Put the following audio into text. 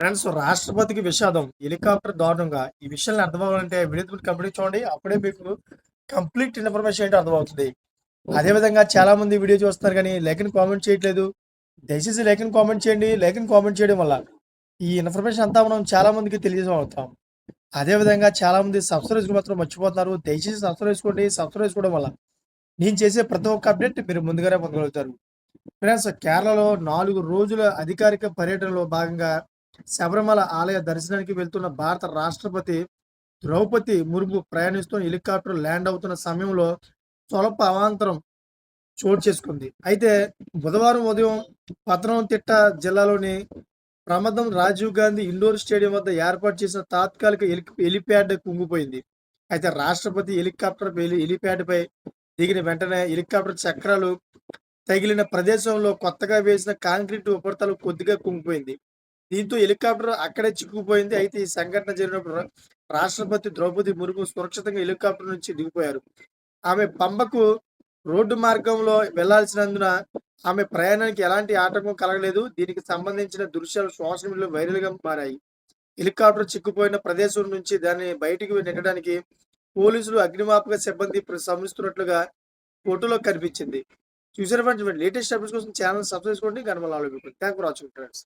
Friends రాష్ట్రపతికి విషాదం helicopter దారుణంగా. ఈ విషయాన్ని అర్థమవ్వాలంటే వీడియో కంప్లీట్ చూడండి అప్పుడే మీకు కంప్లీట్ ఇన్ఫర్మేషన్ ఏంటో అర్థమవుతుంది. అదే విధంగా చాలా మంది వీడియో చూస్తున్నారు కానీ లేఖని కామెంట్ చేయట్లేదు. దయచేసి లేఖని కామెంట్ చేయండి లేఖని కామెంట్ చేయడం వల్ల ఈ ఇన్ఫర్మేషన్ అంతా మనం చాలా మందికి తెలియజేస్తాం అదే విధంగా చాలా మంది సబ్స్క్రైబ్ మాత్రం మర్చిపోతున్నారు. దయచేసి సబ్స్క్రైబ్ చేసుకోండి. సబ్స్క్రైబ్ చేసుకోవడం వల్ల నేను చేసే ప్రతి ఒక్క అప్డేట్ మీరు ముందుగానే పొందగలుగుతారు. ఫ్రెండ్స్ కేరళలో నాలుగు రోజుల అధికారిక పర్యటనలో భాగంగా శబరిమల ఆలయ దర్శనానికి వెళ్తున్న భారత రాష్ట్రపతి ద్రౌపది ముర్ము ప్రయాణిస్తూ హెలికాప్టర్ ల్యాండ్ అవుతున్న సమయంలో స్వల్ప అవాంతరం చోటు చేసుకుంది. అయితే బుధవారం ఉదయం పతనంతిట్ట జిల్లాలోని ప్రమదం రాజీవ్ గాంధీ ఇండోర్ స్టేడియం వద్ద ఏర్పాటు చేసిన తాత్కాలిక హెలి హెలిప్యాడ్ కుంగిపోయింది. అయితే రాష్ట్రపతి హెలికాప్టర్ హెలి హెలిప్యాడ్ పై దిగిన వెంటనే హెలికాప్టర్ చక్రాలు తగిలిన ప్రదేశంలో కొత్తగా వేసిన కాంక్రీట్ ఉపరితలం కొద్దిగా కుంగిపోయింది. దీంతో హెలికాప్టర్ అక్కడే చిక్కుకుపోయింది. అయితే ఈ సంఘటన జరిగినప్పుడు రాష్ట్రపతి ద్రౌపది ముర్ము సురక్షితంగా హెలికాప్టర్ నుంచి దిగిపోయారు. ఆమె పంబకు రోడ్డు మార్గంలో వెళ్ళాల్సినందున ఆమె ప్రయాణానికి ఎలాంటి ఆటంకం కలగలేదు. దీనికి సంబంధించిన దృశ్యాలు సోషల్ మీడియాలో వైరల్గా మారాయి. హెలికాప్టర్ చిక్కుపోయిన ప్రదేశం నుంచి దాన్ని బయటికి నెట్టడానికి పోలీసులు అగ్నిమాపక సిబ్బంది శ్రమిస్తున్నట్లుగా ఫోటోలో కనిపించింది. చూసారు ఫ్రెండ్స్ లేటెస్ట్ అప్డేట్స్ కోసం ఛానల్ సబ్స్క్రైబ్ చేసుకోండి. కనుమల థ్యాంక్ ఫర్ వాచింగ్ ఫ్రెండ్స్.